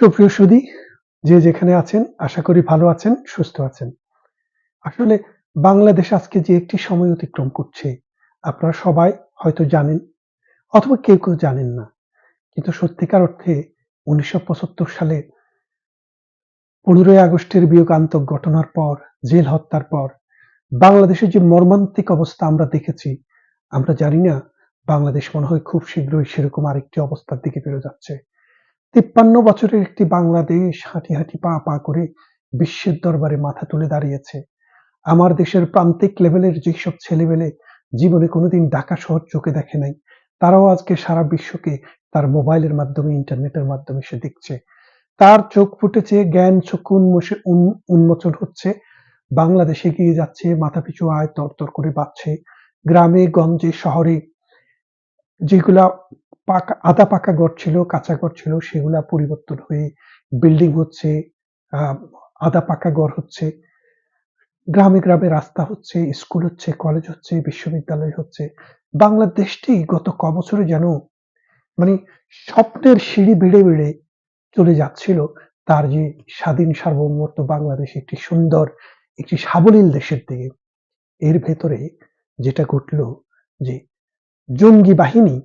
সুপ্রিয় সুদী, যে যেখানে আছেন, আশা করি ভালো আছেন, সুস্থ আছেন। আসলে বাংলাদেশ আজকে যে একটি সময় অতিক্রম করছে, আপনারা সবাই হয়তো জানেন, অথবা কেউ কেউ জানেন না। কিন্তু সত্যিকার অর্থে উনিশশো পঁচাত্তর সালে পনেরোই আগস্টের বিয়োগান্তক ঘটনার পর, জেল হত্যার পর, বাংলাদেশের যে মর্মান্তিক অবস্থা আমরা দেখেছি, আমরা জানি না, বাংলাদেশ মনে হয় খুব শীঘ্রই সেরকম আরেকটি অবস্থার দিকে বেরো যাচ্ছে। তিপ্পান্ন বছরের একটি বাংলাদেশ হাঁটি হাঁটি পা পা করে বিশ্বের দরবারে মাথা তুলে দাঁড়িয়েছে। আমার দেশের প্রান্তিক লেভেলের যেসব ছেলেবেলে জীবনে কোনোদিন ঢাকা শহর চোখে দেখে নাই, তারাও আজকে সারা বিশ্বকে তার মোবাইলের মাধ্যমে, ইন্টারনেটের মাধ্যমে সে দেখছে। তার চোখ ফুটেছে, জ্ঞান চক্ষু উন্মোষে- উন- উন্মোচন হচ্ছে। বাংলাদেশে গিয়ে যাচ্ছে, মাথা পিছু আয়, তরতর করে বাড়ছে। গ্রামে, গঞ্জে, শহরে যেগুলা পাকা, আধা পাকা ঘর ছিল, কাঁচা ঘর ছিল, সেগুলা পরিবর্তন হয়ে বিল্ডিং হচ্ছে আধা পাকা ঘর হচ্ছে, গ্রামে গ্রামে রাস্তা হচ্ছে স্কুল হচ্ছে কলেজ হচ্ছে, বিশ্ববিদ্যালয় হচ্ছে। বাংলাদেশটি গত ক বছরে যেন মানে স্বপ্নের সিঁড়ি বেড়ে বেড়ে চলে যাচ্ছিল, তার যে স্বাধীন সার্বভৌমত্ব বাংলাদেশ একটি সুন্দর, একটি সাবলীল দেশের দিকে। এর ভেতরে যেটা ঘটল যে জঙ্গি বাহিনী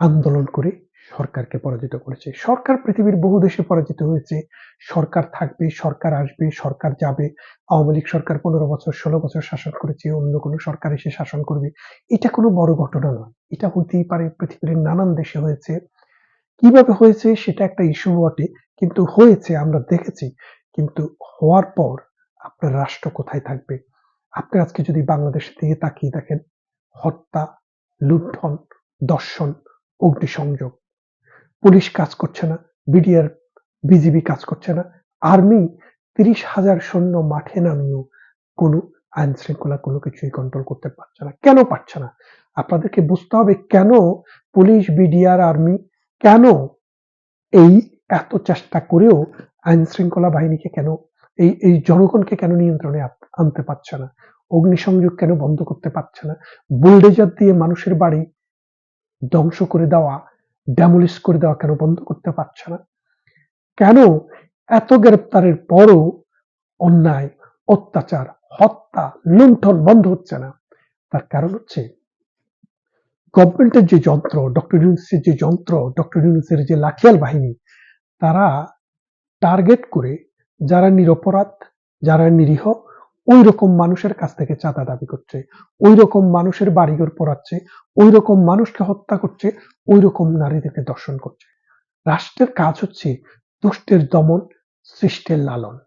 আন্দোলন করে সরকারকে পরাজিত করেছে। সরকার পৃথিবীর বহু দেশে পরাজিত হয়েছে। সরকার থাকবে, সরকার আসবে, সরকার যাবে। আওয়ামী লীগ সরকার পনেরো বছর, ষোলো বছর শাসন করেছে, অন্য কোনো সরকার এসে শাসন করবে। এটা কোনো বড় ঘটনা নয়। এটা হতেই পারে পৃথিবীর নানান দেশে হয়েছে। কীভাবে হয়েছে সেটা একটা ইস্যু বটে, কিন্তু হয়েছে, আমরা দেখেছি। কিন্তু হওয়ার পর আপনার রাষ্ট্র কোথায় থাকবে? আপনি আজকে যদি বাংলাদেশ দিকে তাকিয়ে দেখেন, হত্যা, লুণ্ঠন, দর্শন অগ্নিসংযোগ। পুলিশ কাজ করছে না, বিডিআর বিজিবি কাজ করছে না, আর্মি তিরিশ হাজার সৈন্য মাঠে নামিয়েও কোনো আইন শৃঙ্খলা কোনো কিছুই কন্ট্রোল করতে পারছে না। কেন পারছে না? আপনাদেরকে বুঝতে হবে কেন পুলিশ, বিডিআর, আর্মি কেন এই এত চেষ্টা করেও আইন শৃঙ্খলা বাহিনীকে কেন এই এই জনগণকে কেন নিয়ন্ত্রণে আনতে পারছে না? অগ্নিসংযোগ কেন বন্ধ করতে পারছে না? বুলডেজার দিয়ে মানুষের বাড়ি ধ্বংস করে দেওয়া ড্যামোলিশ করে দেওয়া কেন বন্ধ করতে পারছে না? কেন এত গ্রেপ্তারের পরও অন্যায়, অত্যাচার, হত্যা, লুণ্ঠন বন্ধ হচ্ছে না? তার কারণ হচ্ছে গভর্নমেন্টের যে যন্ত্র ডক্টর ইউনুসের যে যন্ত্র ডক্টর ইউনুসের যে লাঠিয়াল বাহিনী, তারা টার্গেট করে যারা নিরপরাধ, যারা নিরীহ ওই রকম মানুষের কাছ থেকে চাঁদা দাবি করছে ওই রকম মানুষের বাড়িঘর পোড়াচ্ছে ওই রকম মানুষকে হত্যা করছে ওই রকম নারীদেরকে দর্শন করছে। রাষ্ট্রের কাজ হচ্ছে দুষ্টের দমন, সৃষ্টের লালন।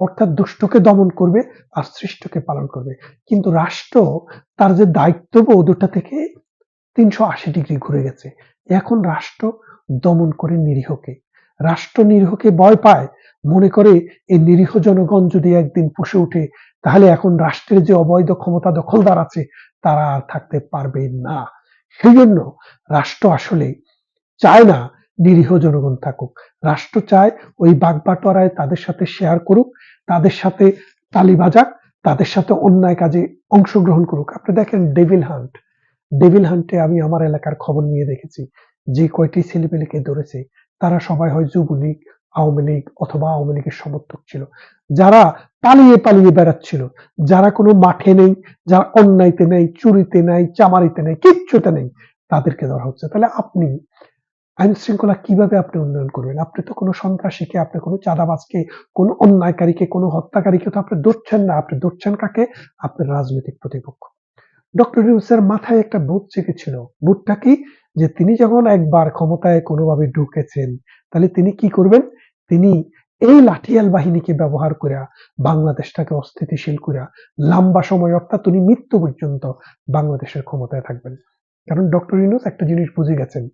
অর্থাৎ দুষ্টকে দমন করবে আর সৃষ্টকে পালন করবে। কিন্তু রাষ্ট্র তার যে দায়িত্ববোধ, ওটা থেকে তিনশো আশি ডিগ্রি ঘুরে গেছে। এখন রাষ্ট্র দমন করে নিরীহকে। রাষ্ট্র নিরীহকে ভয় পায়, মনে করে এই নিরীহ জনগণ যদি একদিন পুষে ওঠে তাহলে এখন রাষ্ট্রের যে অবৈধ ক্ষমতা দখলদার আছে, তারা আর থাকতে পারবে না। সেই জন্য রাষ্ট্র আসলে চায় না নিরীহ জনগণ থাকুক। রাষ্ট্র চায় ওই বাগবাটোয়ারায় তাদের সাথে শেয়ার করুক, তাদের সাথে তালি বাজাক, তাদের সাথে অন্যায় কাজে অংশগ্রহণ করুক। আপনি দেখেন ডেভিল হান্ট ডেভিল হান্টে আমি আমার এলাকার খবর নিয়ে দেখেছি। যে কয়টি ছেলেপেলেকে ধরেছে, তারা সবাই হয় যুবলীগ, আওয়ামী লীগ অথবা আওয়ামী লীগের সমর্থক ছিল। যারা পালিয়ে পালিয়ে বেড়াচ্ছিল। যারা কোনো মাঠে নেই, যারা অন্যায়তে নেই, চুরিতে নেই, চামারিতে নেই, কিচ্ছুতে নেই, তাদেরকে ধরা হচ্ছে। তাহলে আপনি আইন শৃঙ্খলা কীভাবে আপনি উন্নয়ন করবেন? আপনি তো কোনো সন্ত্রাসীকে, আপনি কোনো চাঁদাবাজকে, কোনো অন্যায়কারীকে, কোনো হত্যাকারীকে তো আপনি ধরছেন না। আপনি ধরছেন কাকে? আপনার রাজনৈতিক প্রতিপক্ষ। ডক্টর ইউনুসের মাথায় একটা ভূত জেগেছিল ভূতটা কি? যে তিনি যখন একবার ক্ষমতায় কোনোভাবে ঢুকেছেন, তাহলে তিনি কি করবেন? তিনি এই লাঠিয়াল বাহিনীকে ব্যবহার করে বাংলাদেশটাকে অস্থিতিশীল করে লম্বা সময় অর্থাৎ উনি মৃত্যু পর্যন্ত বাংলাদেশের ক্ষমতায় থাকবেন। কারণ ডক্টর ইউনুস একটা জিনিস বুঝে গেছেন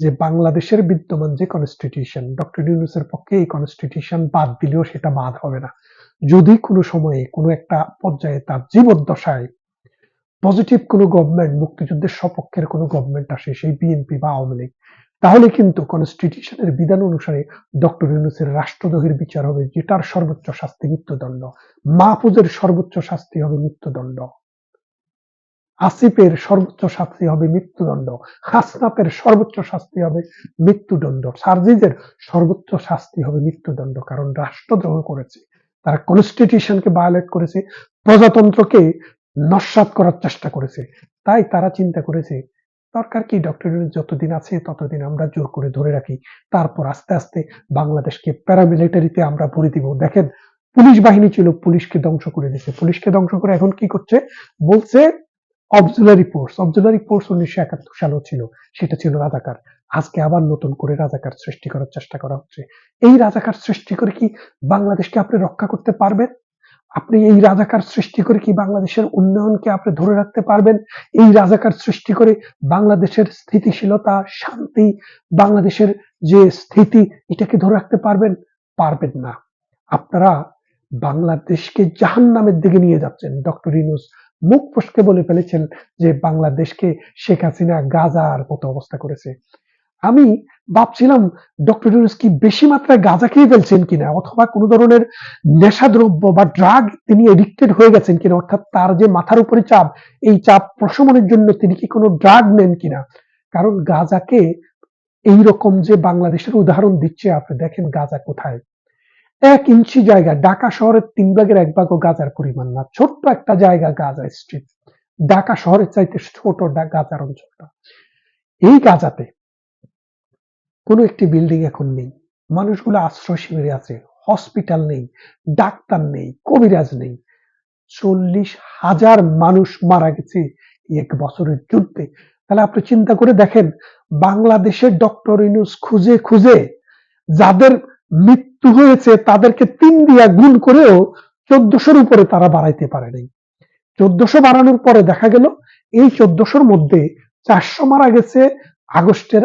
যে বাংলাদেশের বিদ্যমান যে কনস্টিটিউশন ডক্টর ইউনুসের পক্ষে এই কনস্টিটিউশন বাদ দিলেও সেটা বাদ হবে না। যদি কোনো সময়ে কোনো একটা পর্যায়ে তার জীবদ্দশায় পজিটিভ কোনো গভর্নমেন্ট মুক্তিযুদ্ধের সপক্ষের কোনো গভর্নমেন্ট আসে, সেই বিএনপি বা আওয়ামী লীগ তাহলে কিন্তু কনস্টিটিউশনের বিধান অনুসারে ডক্টর ইউনুসের রাষ্ট্রদ্রোহের বিচার হবে, যেটার সর্বোচ্চ শাস্তি মৃত্যুদণ্ড। মাহফুজের সর্বোচ্চ শাস্তি হবে মৃত্যুদণ্ড। আসিফের সর্বোচ্চ শাস্তি হবে মৃত্যুদণ্ড। হাসনাতের সর্বোচ্চ শাস্তি হবে মৃত্যুদণ্ড। সার্জিজের সর্বোচ্চ শাস্তি হবে মৃত্যুদণ্ড, কারণ রাষ্ট্রদ্রোহ করেছে। তারা কনস্টিটিউশনকে ভায়োলেট করেছে, প্রজাতন্ত্রকে নস্বাত করার চেষ্টা করেছে। তাই তারা চিন্তা করেছে দরকার কি? ডক্টর যতদিন আছে, ততদিন আমরা জোর করে ধরে রাখি। তারপর আস্তে আস্তে বাংলাদেশকে প্যারামিলিটারিতে আমরা ভরে দিব। দেখেন, পুলিশ বাহিনী ছিল, পুলিশকে ধ্বংস করে দিয়েছে পুলিশকে ধ্বংস করে এখন কি করছে? বলছে অবজুলারি ফোর্স অবজুলারি ফোর্স উনিশশো একাত্তর সালেও ছিল। সেটা ছিল রাজাকার। আজকে আবার নতুন করে রাজাকার সৃষ্টি করার চেষ্টা করা হচ্ছে। এই রাজাকার সৃষ্টি করে কি বাংলাদেশকে আপনি রক্ষা করতে পারবেন? আপনি এই রাজাকার সৃষ্টি করে কি বাংলাদেশের উন্নয়নকে আপনি ধরে রাখতে পারবেন? এই রাজাকার সৃষ্টি করে বাংলাদেশের স্থিতিশীলতা, শান্তি, বাংলাদেশের যে স্থিতি, এটাকে ধরে রাখতে পারবেন? পারবেন না। আপনারা বাংলাদেশকে জাহান নামের দিকে নিয়ে যাচ্ছেন। ডক্টর ইনুস মুখ ফসকে বলে ফেলেছেন যে বাংলাদেশকে শেখ হাসিনা গাজার মতো অবস্থা করেছে। আমি ভাবছিলাম ডক্টর ইউনুস কি বেশি মাত্রায় গাঁজা খেয়ে ফেলছেন কিনা, অথবা কোনো ধরনের নেশাদ্রব্য বা ড্রাগ তিনি এডিক্টেড হয়ে গেছেন কিনা, অর্থাৎ তার যে মাথার উপরে চাপ, এই চাপ প্রশমনের জন্য তিনি কি কোনো ড্রাগ নেন কিনা? কারণ গাঁজাকে এইরকম যে বাংলাদেশের উদাহরণ দিচ্ছে, আপনি দেখেন গাঁজা কোথায়। এক ইঞ্চি জায়গা, ঢাকা শহরের তিন ভাগের এক ভাগও গাজার পরিমাণ না, ছোট্ট একটা জায়গা গাজা স্ট্রিট ঢাকা শহরের চাইতে ছোট গাজার অঞ্চলটা। এই গাজাতে কোনো একটি বিল্ডিং এখন নেই। মানুষগুলো আশ্রয় শিবিরে আছে হসপিটাল নেই, ডাক্তার নেই, কবিরাজ নেই। চল্লিশ হাজার মানুষ মারা গেছে এক বছরের যুদ্ধে। তাহলে আপনি চিন্তা করে দেখেন, বাংলাদেশের ডক্টর ইনুস খুঁজে খুঁজে যাদের মৃত্যু হয়েছে, তাদেরকে তিন দিয়া গুণ করেও চোদ্দশোর উপরে তারা বাড়াইতে পারে নাই। চোদ্দশো বাড়ানোর পরে দেখা গেল, এই চোদ্দশোর মধ্যে চারশো মারা গেছে আগস্টের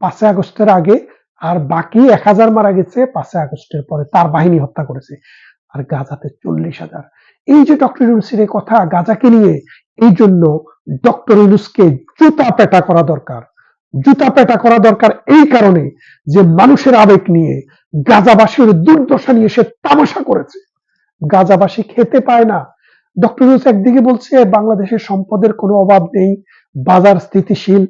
পাঁচে আগস্টের আগে, আর বাকি এক হাজার মারা গেছে পাঁচে আগস্টের পরে। তার বাহিনী হত্যা করেছে, আর গাজাতে চল্লিশ হাজার। এই যে ডক্টর ইউনুসের কথা, গাজাকে নিয়ে এই জন্য ডক্টর ইউনুসকে জুতা পেটা করা দরকার। জুতা পেটা করা দরকার এই কারণে যে মানুষের আবেগ নিয়ে গাজাবাসীর দুর্দশা নিয়ে সে তামাশা করেছে। গাজাবাসী খেতে পায় না। ডক্টর ইউনুস একদিকে বলছে, বাংলাদেশের সম্পদের কোনো অভাব নেই, বাজার স্থিতিশীল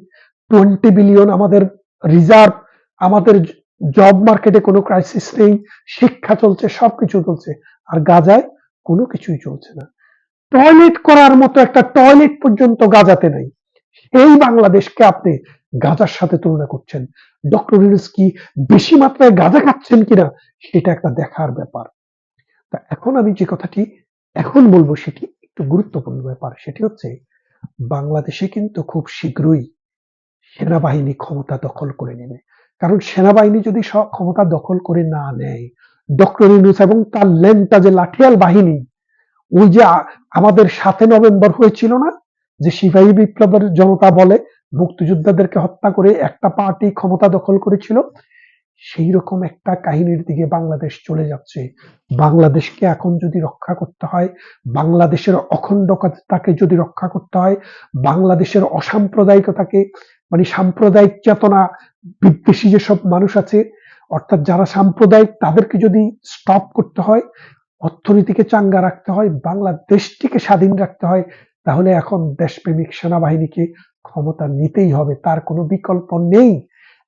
টোয়েন্টি বিলিয়ন আমাদের রিজার্ভ আমাদের জব মার্কেটে কোনো ক্রাইসিস নেই, শিক্ষা চলছে, সবকিছু চলছে, আর গাজায় কোনো কিছুই চলছে না। টয়লেট করার মতো একটা টয়লেট পর্যন্ত গাজাতে নেই। এই বাংলাদেশকে আপনি গাজার সাথে তুলনা করছেন। ডক্টর কি বেশি মাত্রায় গাজা খাচ্ছেন কিনা, সেটা একটা দেখার ব্যাপার। তা এখন আমি যে কথাটি এখন বলব, সেটি একটু গুরুত্বপূর্ণ ব্যাপার, সেটি হচ্ছে বাংলাদেশে কিন্তু খুব শীঘ্রই সেনাবাহিনী ক্ষমতা দখল করে নেবে। কারণ সেনাবাহিনী যদি সব ক্ষমতা দখল করে না নেয়, ডক্টর ইউনুস এবং তার লেনটা যে লাঠিয়াল বাহিনী, ওই যে আমাদের সাথে নভেম্বর হয়েছিল না, যে সিপাহী বিপ্লবের জনতা বলে মুক্তিযোদ্ধাদেরকে হত্যা করে একটা পার্টি ক্ষমতা দখল করেছিল সেই রকম একটা কাহিনীর দিকে বাংলাদেশ চলে যাচ্ছে। বাংলাদেশকে এখন যদি রক্ষা করতে হয়, বাংলাদেশের অখণ্ডতাকে যদি রক্ষা করতে হয়, বাংলাদেশের অসাম্প্রদায়িকতাকে মানে সাম্প্রদায়িক চেতনা বিদ্বেষী যেসব মানুষ আছে, অর্থাৎ যারা সাম্প্রদায়িক, তাদেরকে যদি স্টপ করতে হয়, অর্থনীতিকে চাঙ্গা রাখতে হয়, বাংলাদেশটিকে স্বাধীন রাখতে হয়, তাহলে এখন দেশপ্রেমিক সেনাবাহিনীকে ক্ষমতা নিতেই হবে, তার কোনো বিকল্প নেই।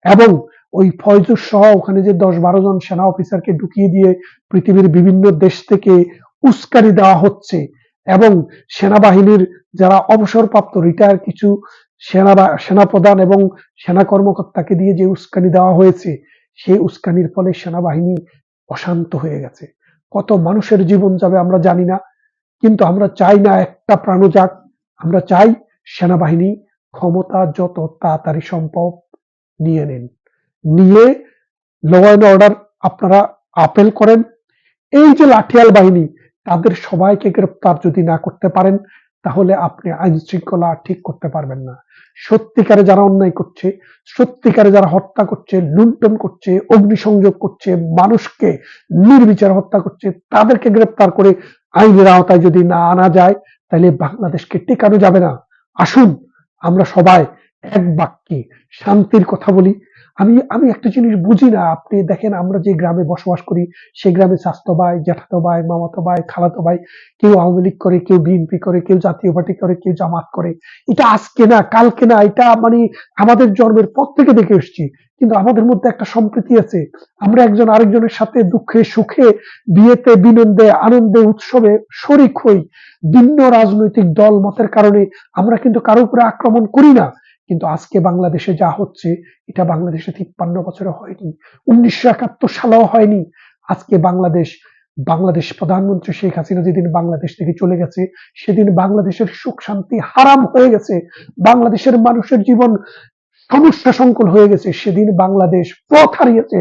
এবং ওই ফয়জুর সহ ওখানে যে দশ বারো জন সেনা অফিসারকে ঢুকিয়ে দিয়ে পৃথিবীর বিভিন্ন দেশ থেকে উস্কানি দেওয়া হচ্ছে, এবং সেনাবাহিনীর যারা অবসরপ্রাপ্ত রিটায়ার কিছু সেনা সেনাপ্রধান এবং সেনা কর্মকর্তাকে দিয়ে যে উস্কানি দেওয়া হয়েছে, সেই উস্কানির ফলে সেনাবাহিনী অশান্ত হয়ে গেছে। কত মানুষের জীবন যাবে আমরা জানি না, কিন্তু আমরা চাই না একটা প্রাণ যাক। আমরা চাই সেনাবাহিনী ক্ষমতা যত তাড়াতাড়ি সম্ভব নিয়ে নেন। নিয়ে ল অ্যান্ড অর্ডার আপনারা আপেল করেন। এই যে লাঠিয়াল বাহিনী, তাদের সবাইকে গ্রেপ্তার যদি না করতে পারেন তাহলে আপনি আইন শৃঙ্খলা ঠিক করতে পারবেন না। সত্যিকারে যারা অন্যায় করছে, সত্যিকারে যারা হত্যা করছে, লুণ্ঠন করছে, অগ্নিসংযোগ করছে, মানুষকে নির্বিচার হত্যা করছে, তাদেরকে গ্রেপ্তার করে আইনের আওতায় যদি না আনা যায়, তাহলে বাংলাদেশকে টেকানো যাবে না। আসুন, আমরা সবাই এক বাক্যে শান্তির কথা বলি আমি আমি একটা জিনিস বুঝি না। আপনি দেখেন, আমরা যে গ্রামে বসবাস করি, সেই গ্রামে স্বাস্থ্য ভাই, জ্যাঠাতো ভাই, মামাতো ভাই, খালাতো ভাই, কেউ আওয়ামী লীগ করে, কেউ বিএনপি করে, কেউ জাতীয় পার্টি করে, কেউ জামাত করে। এটা আজকে না, কালকে না, এটা মানে আমাদের জন্মের পর থেকে দেখে এসছি। কিন্তু আমাদের মধ্যে একটা সম্প্রীতি আছে। আমরা একজন আরেকজনের সাথে দুঃখে, সুখে, বিয়েতে বিনন্দে আনন্দে, উৎসবে শরিক হই। ভিন্ন রাজনৈতিক দল মতের কারণে আমরা কিন্তু কারও উপরে আক্রমণ করি না। কিন্তু আজকে বাংলাদেশে যা হচ্ছে, এটা বাংলাদেশে তিপ্পান্ন বছরে হয়নি। উনিশশো একাত্তর সালেও হয়নি। আজকে বাংলাদেশ বাংলাদেশ প্রধানমন্ত্রী শেখ হাসিনা যেদিন বাংলাদেশ থেকে চলে গেছে, সেদিন বাংলাদেশের সুখ শান্তি হারাম হয়ে গেছে। বাংলাদেশের মানুষের জীবন সমস্যা সংকুল হয়ে গেছে। সেদিন বাংলাদেশ পথ হারিয়েছে।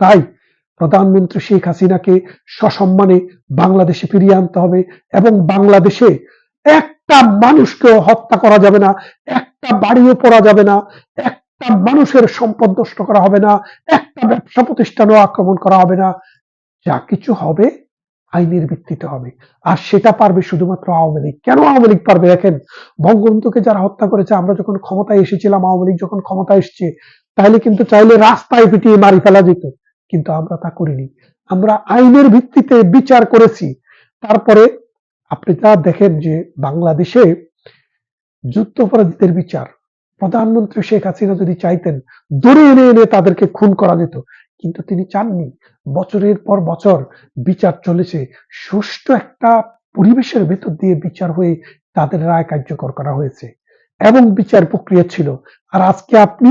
তাই প্রধানমন্ত্রী শেখ হাসিনাকে সসম্মানে বাংলাদেশে ফিরিয়ে আনতে হবে এবং বাংলাদেশে একটা মানুষকেও হত্যা করা যাবে না একটা বাড়িও পড়া যাবে না, একটা মানুষের সম্পদ নষ্ট করা হবে না, একটা ব্যবসা প্রতিষ্ঠানও আক্রমণ করা হবে না। যা কিছু হবে, আইনের ভিত্তিতে হবে। আর সেটা পারবে শুধুমাত্র আওয়ামী লীগ। কেন আওয়ামী লীগ পারবে দেখেন? বঙ্গবন্ধুকে যারা হত্যা করেছে, আমরা যখন ক্ষমতায় এসেছিলাম, আওয়ামী লীগ যখন ক্ষমতায় এসছে, তাহলে কিন্তু চাইলে রাস্তায় পিটিয়ে মারি ফেলা যেত। কিন্তু আমরা তা করিনি। আমরা আইনের ভিত্তিতে বিচার করেছি। তারপরে আপনি তা দেখেন যে বাংলাদেশে যুদ্ধাপরাধীদের বিচার। প্রধানমন্ত্রী শেখ হাসিনা যদি চাইতেন ধরে এনে এনে তাদেরকে খুন করা যেত, কিন্তু তিনি চাননি। বছরের পর বছর বিচার চলেছে। সুষ্ঠু একটা পরিবেশের ভেতর দিয়ে বিচার হয়ে তাদের রায় কার্যকর করা হয়েছে। এবং বিচার প্রক্রিয়া ছিল। আর আজকে আপনি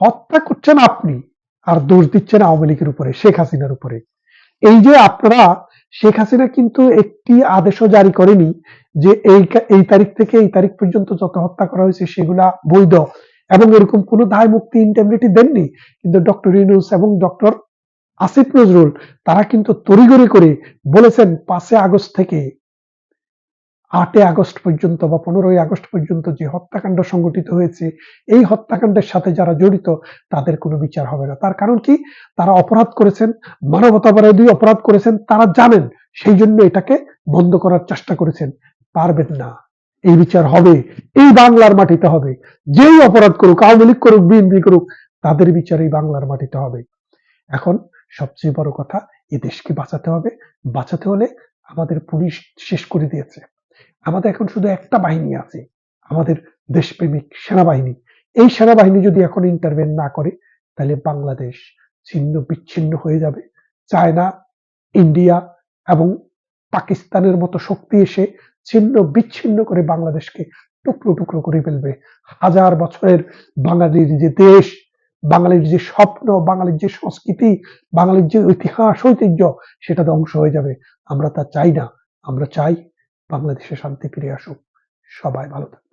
হত্যা করছেন আপনি, আর দোষ দিচ্ছেন আওয়ামী লীগের উপরে, শেখ হাসিনার উপরে। এই যে আপনারা শেখ হাসিনা কিন্তু একটি আদেশও জারি করেনি যে এই এই তারিখ থেকে এই তারিখ পর্যন্ত যত হত্যা করা হয়েছে সেগুলা বৈধ। এবং এরকম কোনো দায় মুক্তি ইন্টারমিটি দেননি। কিন্তু ডক্টর ইউনুস এবং ডক্টর আসিফ নজরুল, তারা কিন্তু তড়িগড়ি করে বলেছেন পাঁচে আগস্ট থেকে আটই আগস্ট পর্যন্ত বা পনেরোই আগস্ট পর্যন্ত যে হত্যাকাণ্ড সংগঠিত হয়েছে, এই হত্যাকাণ্ডের সাথে যারা জড়িত, তাদের কোনো বিচার হবে না। তার কারণ কি? তারা অপরাধ করেছেন, মানবতাবাদী অপরাধ করেছেন, তারা জানেন, সেই জন্য এটাকে বন্ধ করার চেষ্টা করেছেন। পারবেন না। এই বিচার হবে, এই বাংলার মাটিতে হবে। যেই অপরাধ করুক, আওয়ামী লীগ করুক, বিএনপি করুক, তাদের বিচার এই বাংলার মাটিতে হবে। এখন সবচেয়ে বড় কথা এ দেশকে বাঁচাতে হবে। বাঁচাতে হলে আমাদের পুলিশ শেষ করে দিয়েছে। আমাদের এখন শুধু একটা বাহিনী আছে, আমাদের দেশপ্রেমিক সেনাবাহিনী। এই সেনাবাহিনী যদি এখন ইন্টারভেন না করে, তাহলে বাংলাদেশ ছিন্ন বিচ্ছিন্ন হয়ে যাবে। চায়না, ইন্ডিয়া এবং পাকিস্তানের মতো শক্তি এসে ছিন্ন বিচ্ছিন্ন করে বাংলাদেশকে টুকরো টুকরো করে ফেলবে। হাজার বছরের বাঙালির যে দেশ, বাঙালির যে স্বপ্ন, বাঙালির যে সংস্কৃতি, বাঙালির যে ইতিহাস, ঐতিহ্য, সেটা ধ্বংস হয়ে যাবে। আমরা তা চাই না। আমরা চাই বাংলাদেশে শান্তি ফিরে আসুক। সবাই ভালো থাকবে